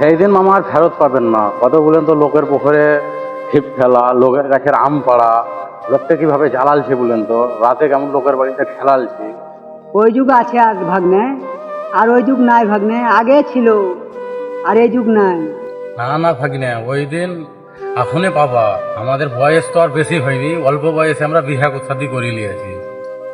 সেই দিন মামা আর ফেরত পাবেন না। কত বলেন তো লোকের পুকুরে ছিপ ফেলা লোকের গাছের আম পাড়া লোকটা কীভাবে জ্বালালছে বলেন তো? রাতে কেমন লোকের বাড়িতে খেলালছে? ওই যুগ আছে আর ভাগ্নে আর ওই যুগ নাই ভাগ্নে আগে ছিল আর এই যুগ নাই। না না ভাগিনা ওই দিন এখনই পাবা আমাদের বয়স তো আর বেশি হয়নি অল্প বয়সে আমরা বিহা শাদি করে নিয়েছি।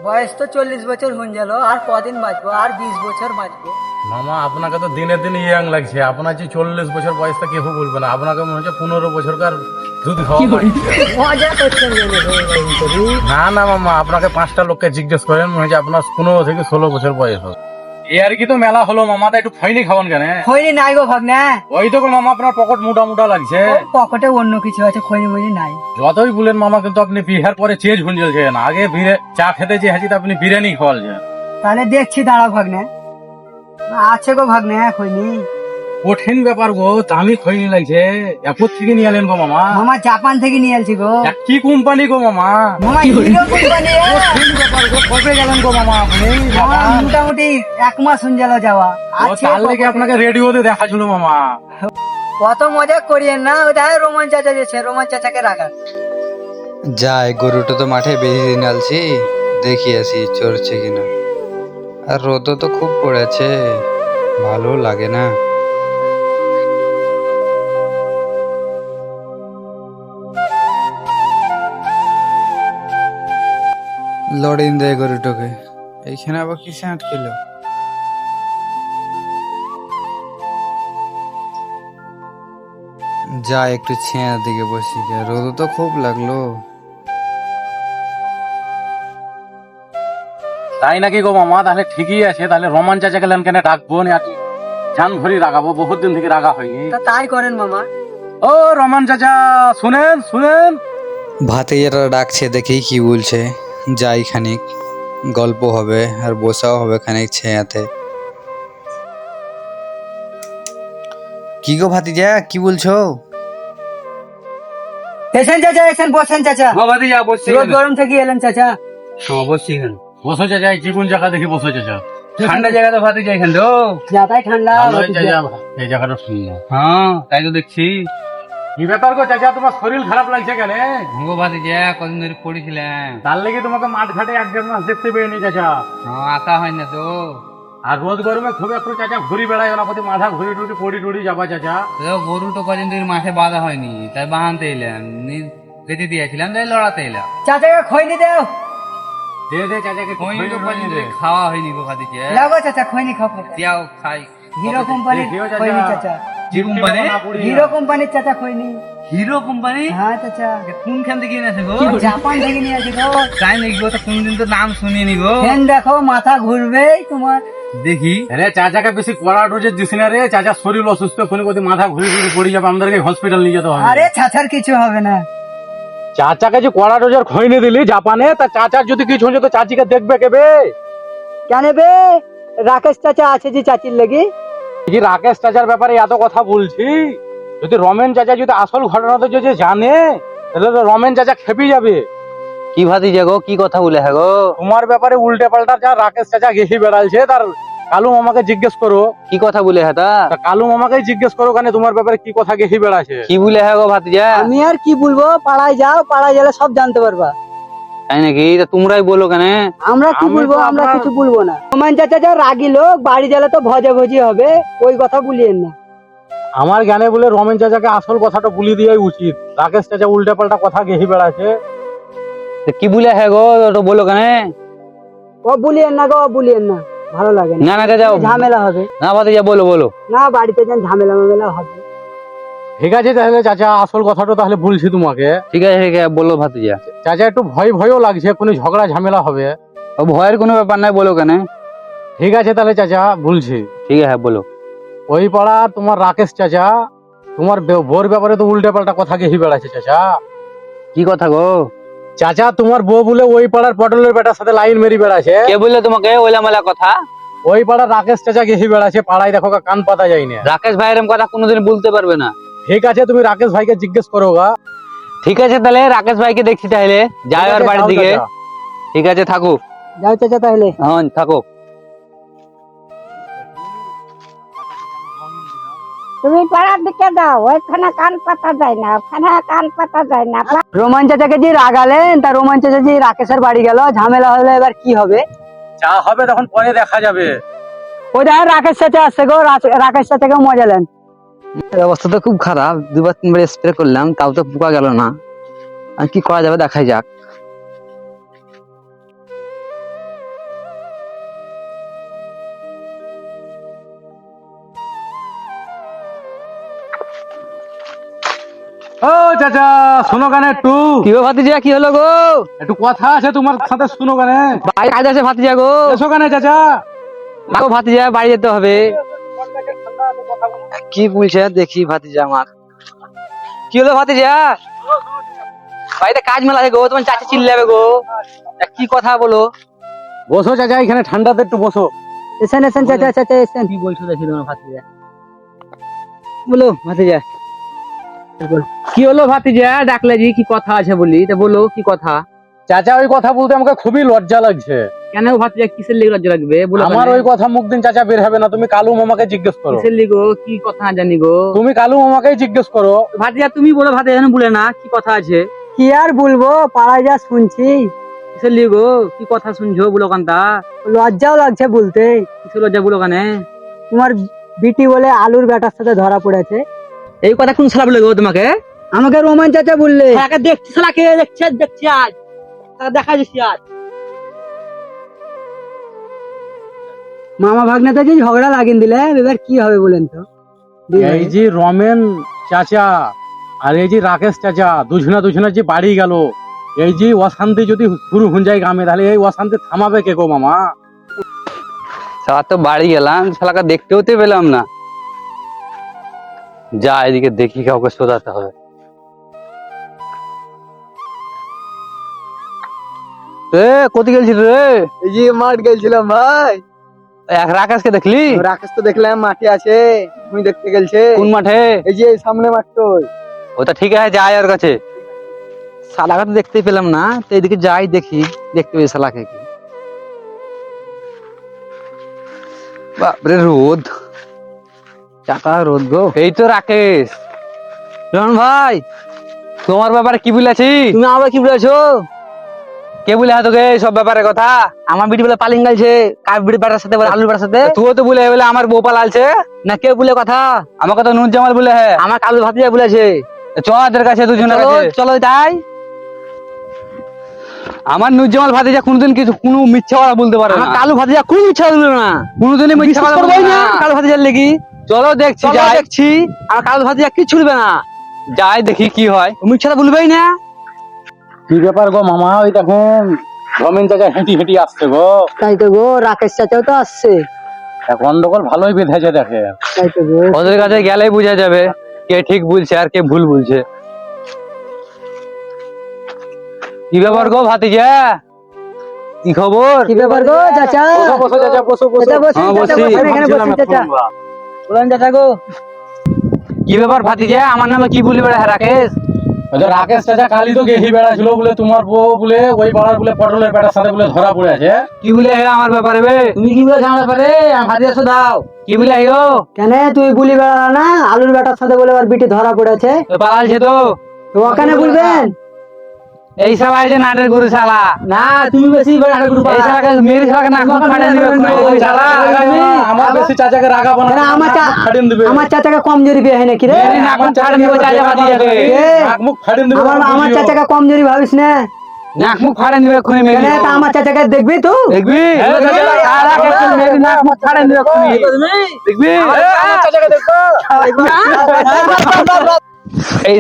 বয়স তো চল্লিশ বছর হয়ে গেল আর কদিন বাঁচবো আর বিশ বছর বাঁচবো। মামা আপনাকে তো দিনের দিন ইয়াং লাগছে। আপনার যে চল্লিশ বছর বয়সটা কেউ বলবে না? আপনাকে মনে হচ্ছে পনেরো বছরকার দুধ খাওয়া না না মামা আপনাকে পাঁচটা লোককে জিজ্ঞেস করেন মনে হচ্ছে আপনার পনেরো থেকে ষোলো বছর বয়স হবে। এ আর কি তো মেলা হলো মামা তা একটু খৈনি খাওয়ান কেন? খৈনি নাই গো ভাগ্নে। ওই তো মামা আপনার পকেট মোটা মোটা লাগছে। পকেটে অন্য কিছু আছে খৈনি মনি নাই। যতই বলেন মামা কিন্তু আপনি বিহার পরে চেঞ্জ হয়ে যাচ্ছেন আগে বিরে চা খেতে যে হাসি আপনি বিরিয়ানি খাওয়ালছেন তাহলে দেখছি দাঁড়াও ভাগ্নে। আছে গো ভাগ্নে খৈনি কঠিন ব্যাপার গো দামি খৈনি লাগছে। এরপর থেকে নিয়ে এলেন গো মামা। মামা জাপান থেকে নিয়ে এলছি গো। কি কোম্পানি গো মামা? মামা হিরো কোম্পানি কঠিন ব্যাপার গো কবে গেলেন গো মামা? আপনি আমার মোটামুটি এক মাস হয়ে গেল যাওয়া। তার লেগে আপনাকে রেডিওতে দেখাছিল মামা। কত মজা করিয়েন না ওটা রোমান চাচা যেছে রোমান চাচাকে রাখা যাই গরুটা তো মাঠে বেশি দিন আলছি দেখি আসি চড়ছে কিনা। আর রোদও তো খুব পড়েছে। ভালো লাগে না। লড়িন দেয় গরুটাকে। এইখানে আবার কিসে আটকেল? যা একটু ছেঁয়ার দিকে বসি রোদ তো খুব লাগল। তাই নাকি গো মামা? তাহলে ঠিকই আছে। তাহলে রোমান চাচা গেলেন কেন? ডাকবো না আর জান ভরি রাগাবো। বহুত দিন থেকে রাগা হয়নি। তা তাই করেন মামা। ও রমান চাচা শুনেন শুনেন। ভাতিজারা ডাকছে দেখি কি বলছে। যাই খানিক গল্প হবে আর বসাও হবে খানিক ছেয়াতে। কি গো ভাতিজা কি বলছো? এসেন চাচা এসেন বসেন চাচা। যা বসছি রোদ গরম থেকে এলেন চাচা। বসছি বসো চাচা এই চিকুন জায়গা দেখি বসো চাচা ঠান্ডা জায়গা তো ভাতি যাই এখান তো যাতাই ঠান্ডা। এই জায়গাটা শুনলো হ্যাঁ তাই তো দেখছি। কি ব্যাপার গো চাচা তোমার শরীর খারাপ লাগছে কেন? ভাতি যা কদিন ধরে পড়েছিলাম। তার লেগে তোমাকে মাঠ ঘাটে এক দেড় মাস দেখতে পেয়েনি চাচা। হ্যাঁ, আসা হয় না তো। আর রোদ গরমে খুব একটু চাচা ঘুরি বেড়ায় না প্রতি মাথা ঘুরি টুরি পড়ি টুরি যাবা চাচা। গরু তো কদিন ধরে মাঠে বাঁধা হয়নি তাই বাঁধতে এলাম। বেঁধে দিয়েছিলাম তাই লড়াতে এলাম। চাচাকে খৈনি দেও। দে দে চাচাকে কই তো টই দে। খাওয়া হয়নি গো ভাতি লাগো চাচা খৈনি খাও যাও খাই। হিরো কোম্পানি দেখিও চাচা। খৈনি কোম্পানি হিরো কোম্পানির? চাচা খৈনি হিরো কোম্পানি হ্যাঁ চাচা। কোনখান থেকে এনেছে গো? জাপান থেকে নিয়ে আসি গো। তাই নাকি গো তো কোনদিন তো নাম শুনিনি গো। ফ্যান দেখো মাথা ঘুরবেই তোমার। দেখি। আরে চাচাকে বেশি কড়া ডোজের দিস না রে। চাচার শরীর অসুস্থ মাথা ঘুরে ঘুরে পড়ে যাবে। আমাদেরকে হসপিটাল নিয়ে যেতে হবে। আরে চাচার কিছু হবে না। চাচাকে যে কড়া ডোজের খইনি দিলি জাপানে তা চাচার যদি কিছু হয়ে যেত চাচিকে দেখবে কেবে? কেন বে? রাকেশ চাচা আছে যে চাচির লাগি? যে রাকেশ চাচার ব্যাপারে এত কথা বলছি? যদি রমেন চাচা যদি আসল ঘটনাটা যদি জানে তাহলে তো রমেন চাচা খেপে যাবে। কি ভাতিজা গো কি কথা বলে হ্যাঁ গো? তোমার ব্যাপারে উল্টে পাল্টা যা রাকেশ চাচা গেহি বেড়ালছে তার কালু মামাকে জিজ্ঞেস করো। কি কথা বলে হ্যাঁ তা? তা কালু মামাকেই জিজ্ঞেস করো কেন তোমার ব্যাপারে কি কথা গেহি বেড়াছে কি বলে হ্যাঁ গো ভাতিজা? আমি আর কি বলব? পাড়ায় যাও পাড়ায় গেলে সব জানতে পারবা। তাই নাকি? তোমরাই বলো কেন। আমরা কি বলব? আমরা কিছু বলব না। রোমান চাচা যা রাগি লোক বাড়ি গেলে তো ভজে ভজি হবে ওই কথা বলিয়েন না। আমার জ্ঞানে বলে রমেন চাচাকে আসল কথাটা বলি দেওয়াই উচিত। রাকেশ চাচা উল্টে পাল্টা কথা গেহি বেড়াছে কি বলে হ্যাঁ গো ওটা বলো কেন। ও বলিয়েন না গো বলিয়েন না। ভালো লাগে না। না না যাও ঝামেলা হবে। না ভাতিজা বলো বলো। না বাড়িতে যান ঝামেলা মামেলা হবে। ঠিক আছে তাহলে চাচা আসল কথাটা তাহলে বলছি তোমাকে। ঠিক আছে ঠিক আছে বলো ভাতিজা। চাচা একটু ভয় ভয়ও লাগছে কোনো ঝগড়া ঝামেলা হবে। ভয়ের কোনো ব্যাপার নাই বলো কেন? ঠিক আছে তাহলে চাচা বলছি। ঠিক আছে বলো। ওই পাড়া তোমার রাকেশ চাচা তোমার বে- বউর ব্যাপারে তো উল্টে পাল্টা কথা গেহি বেড়াচ্ছে চাচা। কি কথা গো? চাচা তোমার বউ বলে ওই পাড়ার পটলের বেটার সাথে লাইন মেরি বেড়াছে কে বলল তোমাকে? ওইলা মেলা কথা। ওই পাড়ার রাকেশ চাচা গেছি বেড়াছে পাড়ায় দেখো কান পাতা যায় না। রাকেশ ভাই এরম কথা কোনোদিন বলতে পারবে না। ঠিক আছে তুমি রাকেশ ভাইকে জিজ্ঞেস করো গা। ঠিক আছে তাহলে রাকেশ ভাইকে দেখছি তাহলে। যাই ওর বাড়ির দিকে। ঠিক আছে থাকুক। যাও চাচা তাহলে। হ্যাঁ থাকো তুমি পাড়ার দিকে যাও ওইখানে কান পাতা যায় না ওখানে কান পাতা যায় না। রোমান চাচাকে যে রাগালেন তা রোমান চাচা যে রাকেশের বাড়ি গেল ঝামেলা হলে এবার কি হবে? যা হবে তখন পরে দেখা যাবে। ওই দেখেন রাকেশ চাচা আসছে গো রাকেশ চাচাকেও মজা নেন। অবস্থা তো খুব খারাপ দুবার তিনবার স্প্রে করলাম তাও তো পোকা গেল না। আর কি করা যাবে দেখাই যাক। ও চাচা শুনো কানে একটু। কি গো ভাতিজা কি হলো গো? একটু কথা আছে তোমার সাথে শুনো কানে বাড়ি কাজ আছে ভাতিজা গো। এসো কানে চাচা। দেখো ভাতিজা বাড়ি যেতে হবে। কি বলছে দেখি ভাতিজা আমার কি হলো ভাতিজা? বাড়িতে কাজ মেলা আছে গো তোমার চাচি চিল্লাবে গো। কি কথা বলো? বসো চাচা এখানে ঠান্ডাতে একটু বসো। এসেন এসেন চাচা চাচা এসেন। কি বলছো দেখি তোমার ভাতিজা? বলো ভাতিজা। কি হলো ভাতিজা? ডাকলে জি কি কথা আছে বলি? তা বলো কি কথা? চাচা ওই কথা বলতে আমাকে খুবই লজ্জা লাগছে। কেন ভাতিজা কিসের লিগে লজ্জা লাগবে? বলো আমার ওই কথা মুখ দিন চাচা বের হবে না। তুমি কালু মামাকে জিজ্ঞেস করো। কিসের লিগো কি কথা জানি গো? তুমি কালু মামাকে জিজ্ঞেস করো। ভাতিজা তুমি বলো ভাতিজা যেন বলে না কি কথা আছে। কি আর বলব? পাড়ায় যা শুনছি। কিসের লিগো কি কথা শুনছো? বলো কান্তা লজ্জাও লাগছে বলতে। কিসের লজ্জা বলো কানে? তোমার বিটি বলে আলুর বেটার সাথে ধরা পড়েছে। এই কথা কোন শালা বলে গো তোমাকে? আমাকে রোমান চাচা বললে। শালাকে দেখছি শালাকে দেখছি আজ দেখছি আজ। দেখা যাচ্ছি আজ। মামা ভাগ্নেতে যে ঝগড়া লাগিয়ে দিলে এবার কি হবে বলেন তো? এই যে রমেন চাচা আর এই যে রাকেশ চাচা দুজনা দুজনা যে বাড়ি গেল এই যে অশান্তি যদি শুরু হয়ে যায় গ্রামে তাহলে এই অশান্তি থামাবে কে গো মামা? শালা তো বাড়ি গেলাম শালাকে দেখতেও তো পেলাম না। যা এদিকে দেখি কাউকে সোজাতে হবে। এ কোথায় গেলছিস রে? এই যে মাঠ গেছিলাম ভাই। এক রাকেশকে দেখলি? রাকেশ তো দেখলাম মাঠে আছে। তুমি দেখতে গেলছে। কোন মাঠে? এই যে সামনে ওটা ঠিক আছে যাই ওর কাছে। শালাকে তো দেখতেই পেলাম না তো এদিকে যাই দেখি দেখতে পেয়ে শালাকে কি। বাপরে রোদ। চাকা রোদ গো। এই তো রাকেশ। রহন ভাই তোমার ব্যাপারে কি বলেছি? তুমি আবার কি বলেছ? কে বলে হ্যাঁ তোকে সব ব্যাপারে কথা। আমার বিটি বলে পালিং গেছে কার বিটি বেটার সাথে বলে আলুর সাথে? তুইও তো বলে বলে আমার বউ পালালছে। না কে বলে কথা? আমাকে তো নুন জামাল বলে হ্যাঁ। আমার কালু ভাতিজা বলেছে। চ ওদের কাছে দুজনের চলো কাছে। চলো তাই। আমার নুজ্জামাল ভাতিজা কোনোদিন কিছু কোনো মিথ্যা কথা বলতে পারে না। কালু ভাতিজা কোন ইচ্ছা দিল না। কোনোদিনই মিথ্যা কথা বলবে না। কালু ভাতিজার লেগি। চলো দেখছি যাই। দেখছি। আর কালু ভাতিজা কি ছুটবে না। যাই দেখি কি হয়। মিথ্যাটা বলবেই না। কি ব্যাপার গো মামা? ওই দেখেন চাচা হেঁটি হেঁটি আসছে গো। তাই তো গো রাকেশ চাচাও তো আসছে। গন্ডগোল ভালোই বেঁধেছে দেখে। তাই তো গো। ওদের কাছে গেলেই বোঝা যাবে কে ঠিক বলছে আর কে ভুল বলছে। কি ব্যাপার গো ভাতিজা? কি খবর? কি ব্যাপার গো চাচা? বসো চাচা বসো বসো। হ্যাঁ, চাচা বসি। এখানে চাচা। বলেন চাচা গো। কি ব্যাপার ভাতিজা? আমার নামে কি বলি বেড়া রাকেশ? রাকেশ চাচা কালি তো গেহি বেড়াছিল বলে তোমার বউ বলে ওই পাড়ার বলে পটলের বেটার সাথে বলে ধরা পড়ে আছে। কি বলে হে আমার ব্যাপারে বে? তুমি কি বলে আমার ব্যাপারে? আমার ভাতিজা দাও। কি বলে হে গো কেন তুই গুলি বেড়া না? আলুর বেটার সাথে বলে ওর বিটি ধরা পড়েছে। তো। পালালছে তো ওখানে বলবেন? এই সবাই যে নাটের গরু শালা। না তুমি বেশি বেড়া গ্রুপ এই শালাকে মেরে শালাকে নাক ফাটাই দিবে। শালা আমার বেশি চাচাকে রাগাবো না আমার ফাটিন দিবে। আমার চাচাকে কমজোরি বিয়ে হয় নাকি রে? নাক মুখ ফাটাই দিবে চাচা ভাতিজাকে এ, নাক মুখ ফাটিন দিবে আমার চাচাকে কমজোরি ভাবিস না? নাক মুখ ফাটাই দিবে এক্ষুনি মেরে কেন তা আমার চাচাকে দেখবি তো? দেখবি। শালাকে তুই মেরে নাক মুখ ফাটাই দিবে এক্ষুনি দেখবি? আমার চাচাকে দেখো এই